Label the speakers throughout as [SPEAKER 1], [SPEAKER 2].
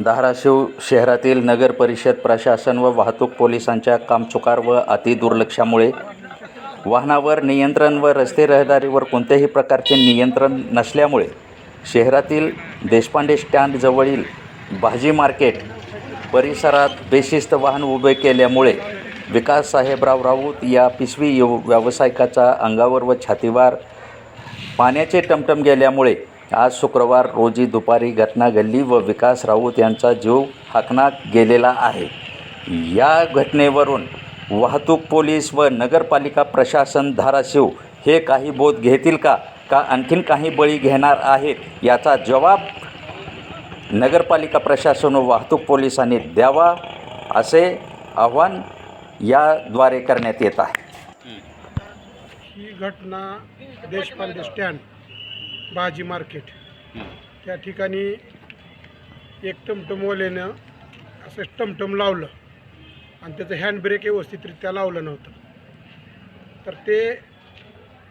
[SPEAKER 1] धाराशिव शहरातील नगर परिषद प्रशासन व वाहतूक पोलिसांच्या कामचुकार व अतिदुर्लक्षामुळे वाहनावर नियंत्रण व रस्ते रहदारीवर कोणत्याही प्रकारचे नियंत्रण नसल्यामुळे शहरातील देशपांडे स्टँडजवळील भाजी मार्केट परिसरात बेशिस्त वाहन उभे केल्यामुळे विकास साहेबराव राऊत या पिशवी व्यावसायिकाचा अंगावर व छातीवर पाण्याचे टमटम गेल्यामुळे आज शुक्रवार रोजी दुपारी घटना घडली व विकास राऊत यांचा जीव हाकनात गेलेला आहे. या घटनेवरून वाहतूक पोलीस व नगरपालिका प्रशासन धाराशिव हे काही बोध घेतील का? का आणखीन काही बळी घेणार आहेत? याचा जवाब नगरपालिका प्रशासन व वाहतूक पोलिसांनी द्यावा असे आव्हान याद्वारे करण्यात येत आहे.
[SPEAKER 2] ही घटना देशपांडे स्टँड भाजी मार्केट. त्या ठिकाणी एक टमटमवाल्यानं असं टमटम लावलं. आणि त्याचं हँडब्रेक व्यवस्थितरित्या लावलं नव्हतं. तर ते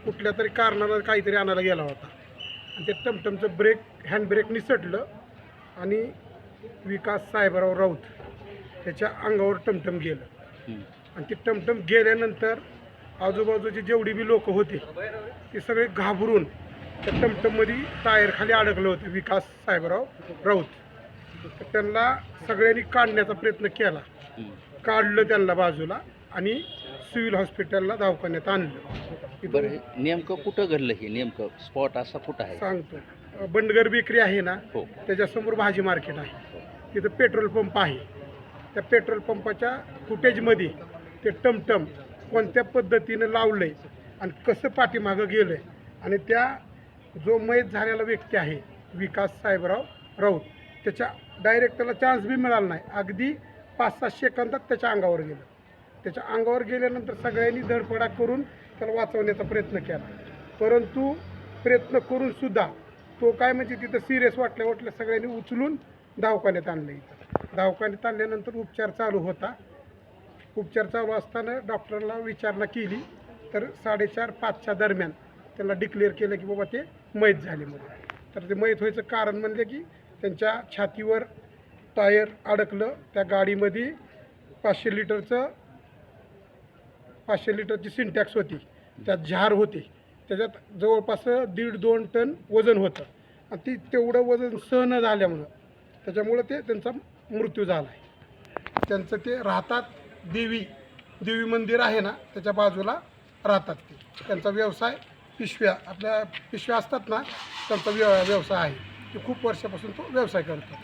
[SPEAKER 2] कुठल्या तरी कारणानं काहीतरी आणायला गेला होता. आणि ते टमटमचं ब्रेक हँडब्रेक निसटलं आणि विकास साहेबराव राऊत त्याच्या अंगावर टमटम गेलं. आणि ते टमटम गेल्यानंतर आजूबाजूची जेवढी बी लोक होते ते सगळे घाबरून त्या टमटममध्ये टायर खाली अडकलं होतं विकास साहेबराव राऊत. तर त्यांना सगळ्यांनी काढण्याचा प्रयत्न केला. काढलं त्यांना बाजूला आणि सिव्हिल हॉस्पिटलला दवाखान्यात आणलं.
[SPEAKER 1] बरं नेमकं कुठं घडलं हे? नेमकं स्पॉट असा कुठं आहे?
[SPEAKER 2] सांगतो. बंडगर बेकरी आहे ना
[SPEAKER 1] हो.
[SPEAKER 2] त्याच्यासमोर भाजी मार्केट आहे. तिथं पेट्रोल पंप आहे. त्या पेट्रोल पंपाच्या फुटेजमध्ये ते टमटम कोणत्या पद्धतीनं लावलं आहे आणि कसं पाठीमागं गेलं आहे आणि त्या जो मयत झालेला व्यक्ती आहे विकास साहेबराव राऊत त्याच्या डायरेक्ट त्याला चान्स बी मिळाला नाही. अगदी पाच सात सेकंदात त्याच्या अंगावर गेलं. त्याच्या अंगावर गेल्यानंतर सगळ्यांनी धडपडा करून त्याला वाचवण्याचा प्रयत्न केला. परंतु प्रयत्न करून सुद्धा तो काय म्हणजे तिथं सिरियस वाटल्या वाटल्या सगळ्यांनी उचलून दवाखान्यात आणलं इथं. दवाखान्यात आणल्यानंतर उपचार चालू होता. उपचार चालू असताना डॉक्टरला विचारणा केली. तर साडेचार पाचच्या दरम्यान त्याला डिक्लेअर केलं की बाबा ते मयत झाले म्हणून. तर ते मयत व्हायचं कारण म्हणलं की त्यांच्या छातीवर टायर अडकलं. त्या गाडीमध्ये पाचशे लिटरचं पाचशे लिटरची सिंटॅक्स होती. त्यात झार होते. त्याच्यात जवळपास दीड दोन टन वजन होतं. आणि ती तेवढं वजन सहन झाल्यामुळं त्याच्यामुळं ते त्यांचा मृत्यू झाला आहे त्यांचं ते राहतात देवी. देवी मंदिर आहे ना त्याच्या बाजूला राहतात ते. त्यांचा व्यवसाय पिशव्या आपल्या पिशव्या असतात ना त्यांचा व्य व्यवसाय आहे. ते खूप वर्षापासून तो व्यवसाय करतो